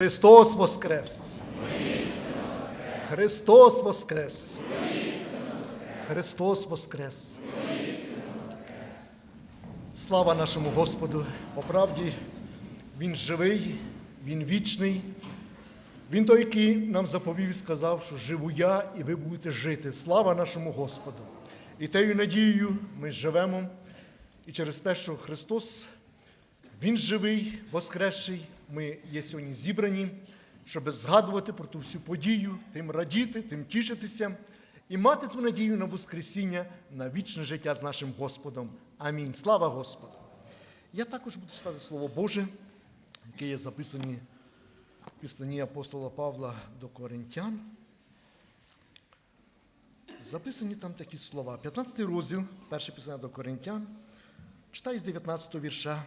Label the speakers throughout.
Speaker 1: Христос Воскрес! Христос Воскрес! Христос Воскрес! Слава нашому Господу! По правді, Він живий, Він вічний. Він той, який нам заповів і сказав, що живу я, і ви будете жити. Слава нашому Господу! І тею надією ми живемо. І через те, що Христос він живий, воскресший. Ми є сьогодні зібрані, щоб згадувати про ту всю подію, тим радіти, тим тішитися і мати ту надію на Воскресіння, на вічне життя з нашим Господом. Амінь. Слава Господу! Я також буду читати Слово Боже, яке є записані в післанні апостола Павла до Коринтян. Записані там такі слова. 15 розділ, перше післання до Коринтян. Читаю з 19 вірша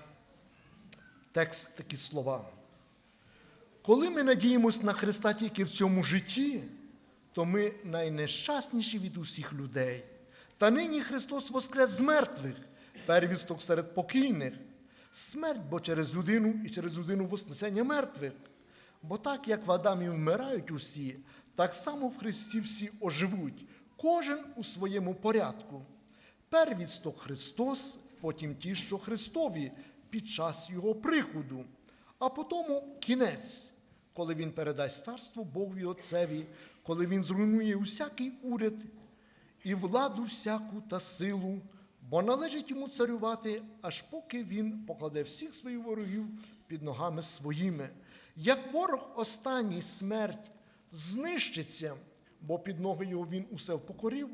Speaker 1: текст такі слова. Коли ми надіємось на Христа тільки в цьому житті, то ми найнещасніші від усіх людей. Та нині Христос воскрес з мертвих, первісток серед покійних. Смерть, бо через людину і через людину воскресення мертвих. Бо так, як в Адамі вмирають усі, так само в Христі всі оживуть, кожен у своєму порядку. Первісток Христос, потім ті, що Христові під час Його приходу, а потому кінець, коли Він передасть царство Богові Отцеві, коли Він зруйнує усякий уряд і владу всяку та силу, бо належить йому царювати, аж поки він покладе всіх своїх ворогів під ногами своїми. Як ворог останній смерть знищиться, бо під ноги його він усе впокорив.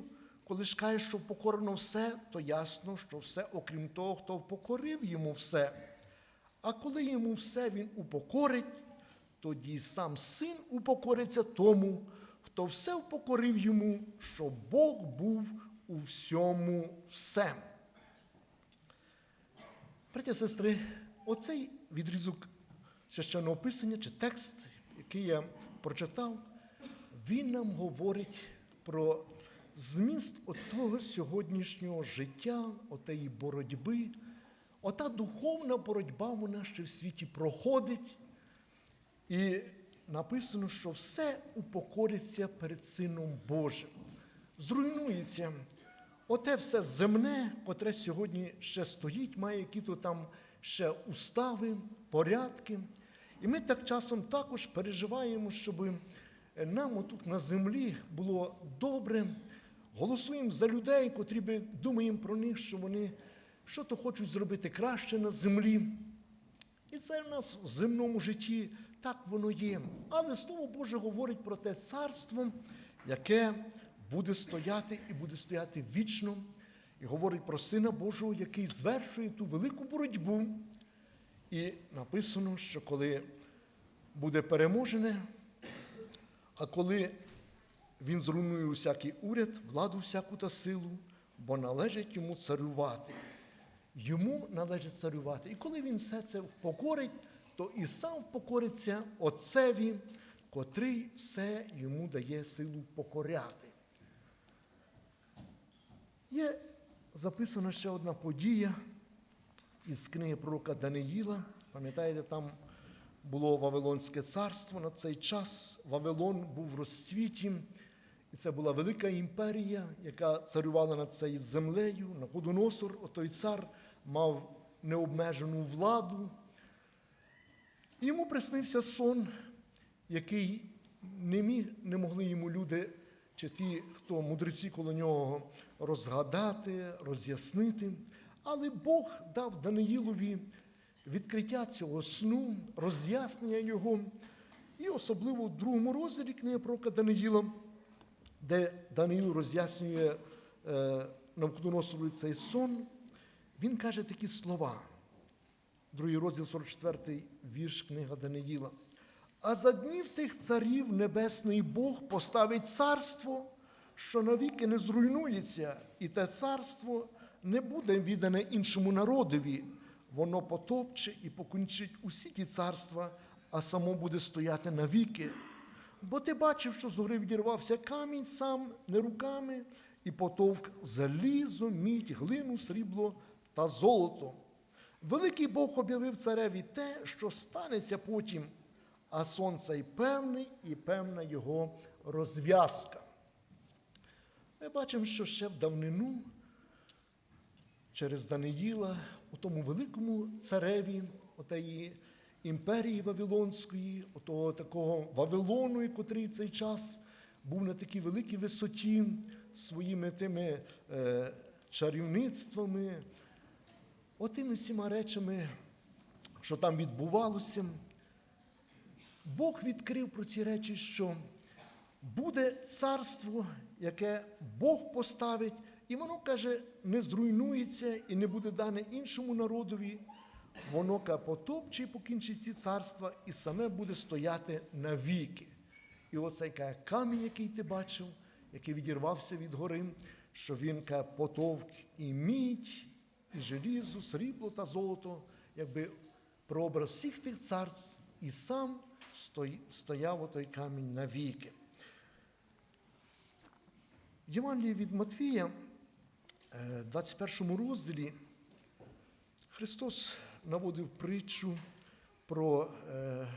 Speaker 1: Коли ж каже, що впокорено все, то ясно, що все, окрім того, хто впокорив йому все. А коли йому все він упокорить, тоді сам син упокориться тому, хто все впокорив йому, що Бог був у всьому все. Браті сестри, оцей відрізок священного писання чи текст, який я прочитав, він нам говорить про зміст того сьогоднішнього життя, отеї боротьби. Ота духовна боротьба вона ще в світі проходить. І написано, що все упокориться перед Сином Божим. Зруйнується. Оте все земне, котре сьогодні ще стоїть, має які-то там ще устави, порядки. І ми так часом також переживаємо, щоб нам отут на землі було добре. Голосуємо за людей, котрі би думаємо про них, що вони що то хочуть зробити краще на землі. І це в нас в земному житті так воно є. Але Слово Боже говорить про те царство, яке буде стояти і буде стояти вічно. І говорить про Сина Божого, який звершує ту велику боротьбу. І написано, що коли буде переможене, а коли він зруйнує усякий уряд, владу всяку та силу, бо належить йому царювати. Йому належить царювати. І коли він все це впокорить, то і сам впокориться Отцеві, котрий все йому дає силу покоряти. Є записана ще одна подія із книги пророка Даниїла. Пам'ятаєте, там було Вавилонське царство на цей час. Вавилон був в розцвіті. І це була велика імперія, яка царювала над цією землею. Находоносор, отой цар, мав необмежену владу. Йому приснився сон, який не, міг, не могли йому люди, чи ті, хто мудреці коло нього розгадати, роз'яснити. Але Бог дав Даниїлові відкриття цього сну, роз'яснення його. І особливо в другому розділі книги пророка Даниїла, де Даниїл роз'яснює е, Навходоносорові цей сон, він каже такі слова. Другий розділ 44 вірш книга Даниїла. А за днів тих царів Небесний Бог поставить царство, що навіки не зруйнується, і те царство не буде віддане іншому народові. Воно потопче і покінчить усі ті царства, а само буде стояти навіки. Бо ти бачив, що з гори відірвався камінь сам не руками, і потовк залізо, мідь, глину, срібло та золото. Великий Бог об'явив цареві те, що станеться потім, а сонця й певний, і певна його розв'язка. Ми бачимо, що ще в давнину через Даниїла, у тому великому цареві, отеї імперії Вавилонської, отого такого Вавилону, котрий цей час був на такій великій висоті своїми тими е, чарівництвами, отими всіма речами, що там відбувалося. Бог відкрив про ці речі, що буде царство, яке Бог поставить, і воно каже, не зруйнується і не буде дане іншому народові. Воно потопче покінчить ці царства, і саме буде стояти навіки. І оцей камінь, який ти бачив, який відірвався від гори, що він каже, потовк і мідь, і желізо, срібло та золото, якби прообраз всіх тих царств, і сам стояв отой камінь навіки. Євангелії від Матвія, е, 21 розділі, Христос наводив притчу про е,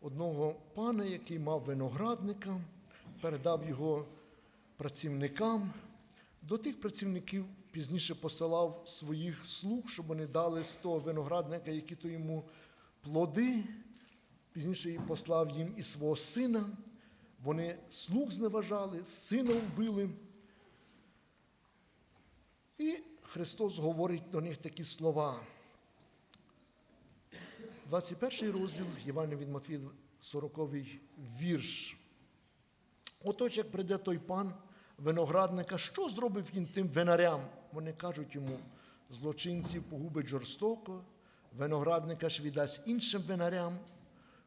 Speaker 1: одного пана, який мав виноградника, передав його працівникам. До тих працівників пізніше посилав своїх слуг, щоб вони дали з того виноградника, які то йому плоди. Пізніше і послав їм і свого сина. Вони слуг зневажали, сина вбили. І Христос говорить до них такі слова. 21 розділ Євангелія від Матвія, 40 вірш. Отож, як прийде той пан виноградника, що зробив він тим винарям? Вони кажуть йому, злочинців погубить жорстоко, виноградника ж віддасть іншим винарям,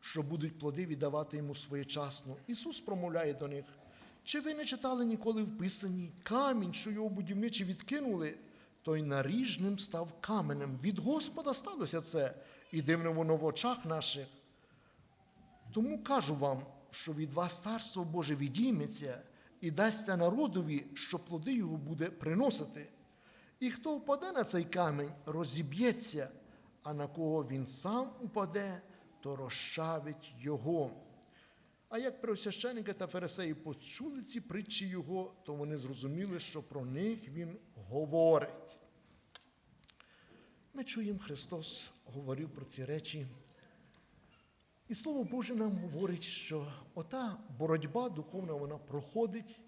Speaker 1: що будуть плоди віддавати йому своєчасно. Ісус промовляє до них. Чи ви не читали ніколи в Писанні камінь, що його будівничі відкинули, той наріжним став каменем. Від Господа сталося це, і дивне воно в очах наших. Тому кажу вам, що від вас царство Боже відійметься і дасться народові, що плоди його буде приносити. І хто впаде на цей камінь, розіб'ється, а на кого він сам упаде, то розчавить його. А як первосвященники та фарисеї почули ці притчі його, то вони зрозуміли, що про них він говорить. Ми чуємо, Христос говорив про ці речі. І Слово Боже нам говорить, що ота боротьба духовна вона проходить.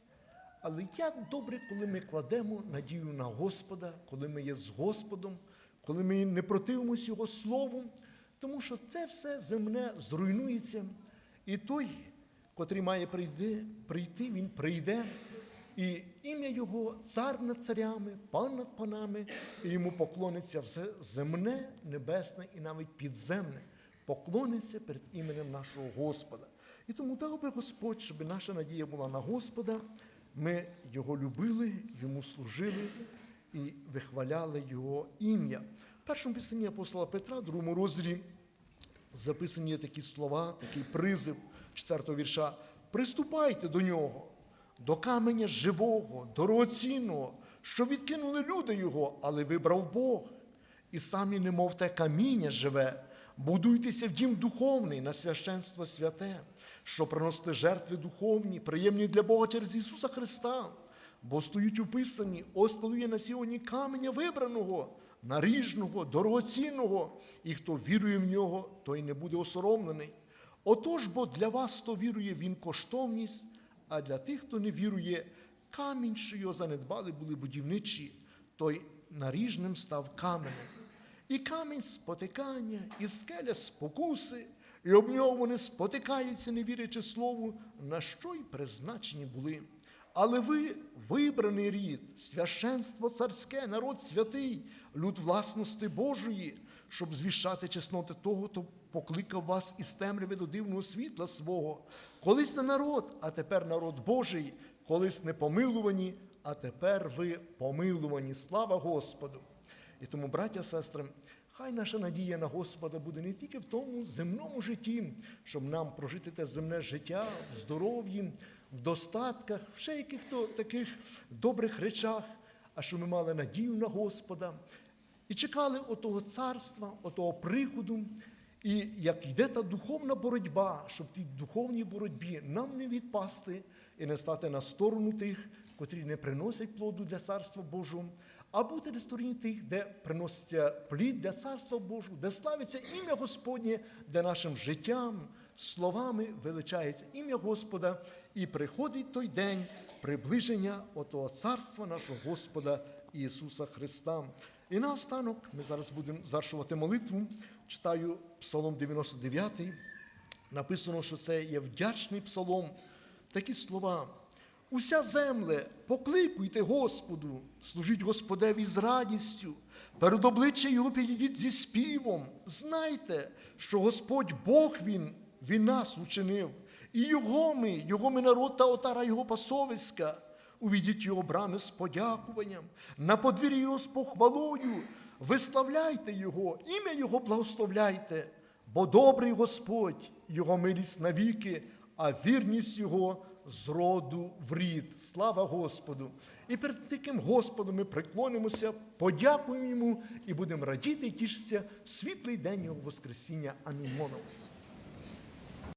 Speaker 1: Але як добре, коли ми кладемо надію на Господа, коли ми є з Господом, коли ми не противимося Його Слову, тому що це все земне зруйнується. І той, котрий має прийти, прийти, він прийде, і ім'я Його цар над царями, пан над панами, і йому поклониться все земне, небесне і навіть підземне. Поклониться перед іменем нашого Господа. І тому дав би Господь, щоб наша надія була на Господа. Ми Його любили, йому служили і вихваляли Його ім'я. В першому писанні апостола Петра, другому розділі, записані такі слова, такий призив 4 вірша. Приступайте до нього, до каменя живого, дорогоцінного, що відкинули люди його, але вибрав Бог. І самі, немов те каміння живе, будуйтеся в дім духовний на священство святе, що приносите жертви духовні, приємні для Бога через Ісуса Христа, бо стоїть уписані, осталує на сьогодні каменя вибраного, наріжного, дорогоцінного, і хто вірує в нього, той не буде осоромлений. Отож, бо для вас, хто вірує, він коштовність, а для тих, хто не вірує, камінь, що його занедбали, були будівничі, той наріжним став каменем. І камінь спотикання, і скеля спокуси, і об нього вони спотикаються, не вірячи слову, на що й призначені були. Але ви вибраний рід, священство царське, народ святий, люд власності Божої, щоб звіщати чесноти того, хто покликав вас із темряви до дивного світла свого. Колись не народ, а тепер народ Божий, колись не помилувані, а тепер ви помилувані. Слава Господу! І тому, браття, сестри, хай наша надія на Господа буде не тільки в тому земному житті, щоб нам прожити те земне життя в здоров'ї, в достатках, в ще яких-то таких добрих речах, а щоб ми мали надію на Господа і чекали отого царства, отого приходу. І як йде та духовна боротьба, щоб тій духовній боротьбі нам не відпасти і не стати на сторону тих, котрі не приносять плоду для Царства Божого, а бути на стороні тих, де приноситься плід для Царства Божого, де славиться ім'я Господнє, де нашим життям, словами величається ім'я Господа, і приходить той день приближення отого царства нашого Господа Ісуса Христа. І наостанок ми зараз будемо завершувати молитву. Читаю Псалом 99. Написано, що це є вдячний псалом. Такі слова. Уся земле, покликуйте Господу, служіть Господеві з радістю, перед обличчя Його підійдіть зі співом. Знайте, що Господь Бог Він, Він нас учинив, і Його ми, Його ми народ та отара Його пасовиська. Увійдіть Його брами з подякуванням, на подвір'ї Його з похвалою, виславляйте Його, ім'я Його благословляйте, бо добрий Господь, Його милість навіки, а вірність Його з роду в рід. Слава Господу! І перед таким Господом ми приклонимося, подякуємо Йому і будемо радіти і тішитися в світлий день Його Воскресіння. Амінь. Молимось.